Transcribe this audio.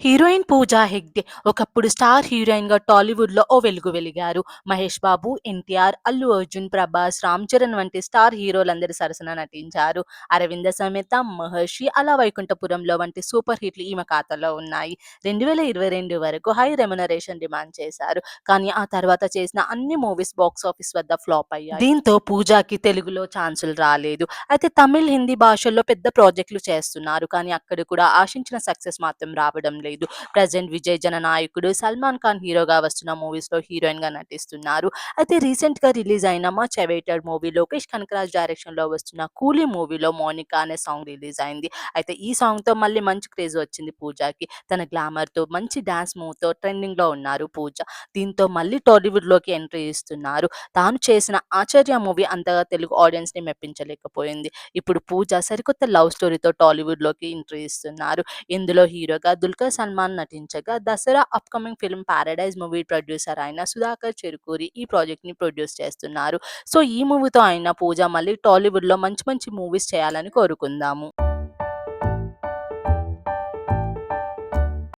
Heroine Pooja Hegde ఒకప్పుడు star హీరోయిన్‌గా టాలీవుడ్‌లో ఓ వెలుగు వెలిగారు. మహేష్ బాబు, ఎన్టీఆర్, అల్లు అర్జున్, ప్రభాస్, రామ్ చరణ్ వంటి స్టార్ హీరోలందరి సరసన నటించారు. 'అరవింద సమేత', 'మహర్షి', 'అల వైకుంఠపురంలో' వంటి సూపర్ హిట్లు ఈమె ఖాతాలో ఉన్నాయి. 2022 వరకు హై రెమ్యునరేషన్ డిమాండ్ చేశారు. కానీ ఆ తర్వాత చేసిన అన్ని మూవీస్ బాక్స్ ఆఫీస్ వద్ద ఫ్లాప్ అయ్యాయి. దీంతో పూజాకి తెలుగులో ఛాన్సులు రాలేదు. అయితే తమిళ్, హిందీ భాషల్లో పెద్ద ప్రాజెక్టులు చేస్తున్నారు. కానీ అక్కడ కూడా ఆశించిన సక్సెస్ మాత్రం రావడం లేదు. ప్రజెంట్ విజయ్ జన నాయకుడు సల్మాన్ ఖాన్ హీరోగా వస్తున్న మూవీస్లో హీరోయిన్గా నటిస్తున్నారు. అయితే రీసెంట్గా రిలీజ్ అయిన మా చెవేటర్ మూవీ లోకేష్ కనకరాజ్ డైరెక్షన్లో వస్తున్న 'కూలీ' మూవీలో మోనికా అనే సాంగ్ రిలీజ్ అయింది. అయితే ఈ సాంగ్తో మళ్ళీ మంచి క్రేజ్ వచ్చింది పూజాకి. తన గ్లామర్తో మంచి డాన్స్ ట్రెండింగ్లో ఉన్నారు పూజ. దీంతో మళ్ళీ టాలీవుడ్లోకి ఎంట్రీ ఇస్తున్నారు. తాను చేసిన 'ఆచార్య' మూవీ అంతగా తెలుగు ఆడియన్స్ని మెప్పించలేకపోయింది. ఇప్పుడు పూజ సరికొత్త లవ్ స్టోరీతో టాలీవుడ్లోకి ఎంట్రీ ఇస్తున్నారు. ఇందులో హీరోగా దుల్కర్ సల్మాన్ నటించగా Dasara upcoming film 'Paradise' movie producer అయిన సుధాకర్ చెరుకూరి ఈ ప్రాజెక్ట్‌ని ప్రొడ్యూస్ చేస్తున్నారు. సో ఈ మూవీతో అయిన పూజ మళ్ళీ టాలీవుడ్‌లో మంచి మంచి మూవీస్ చేయాలని కోరుకుందాము.